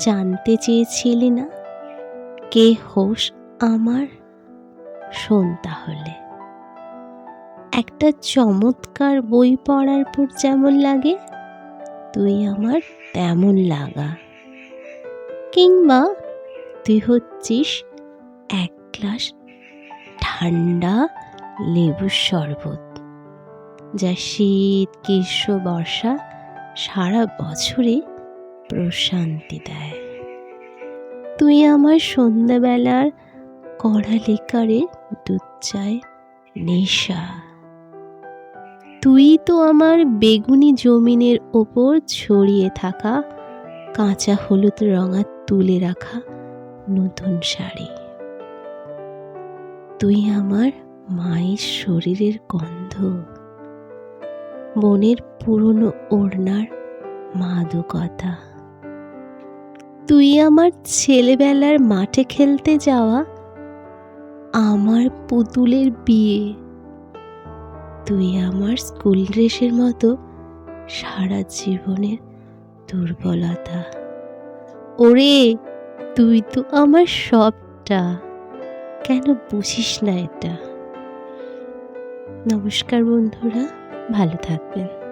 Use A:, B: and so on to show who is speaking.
A: জানতে চেয়েছিলি না? কে হোস আমার? শোন তাহলে। একটা চমৎকার বই পড়ার পর যেমন লাগে, তুই আমার তেমন লাগা। কিংবা তুই হচ্ছিস এক গ্লাস ঠান্ডা লেবুর শরবত, যা শীত, গ্রীষ্ম, বর্ষা সারা বছরে প্রশান্তি দেয়। তুই আমার সন্ধ্যাবেলার কড়ালিকারে দুধ চায় নেশা। তুই তো আমার বেগুনি জমিনের ওপর ছড়িয়ে থাকা কাঁচা হলুদ রঙা তুলে রাখা নতুন শাড়ি। তুই আমার মায়ের শরীরের গন্ধ। বনের পুরনো ওড়নার মাদকতা। তুই আমার ছেলেবেলার মাঠে খেলতে যাওয়া আমার পুতুলের বিয়ে। তুই আমার স্কুল ড্রেসের মতো সারা জীবনের দুর্বলতা। ওরে, তুই তো আমার সবটা। কেন বুঝিস না এটা? নমস্কার বন্ধুরা, ভালো থাকবেন।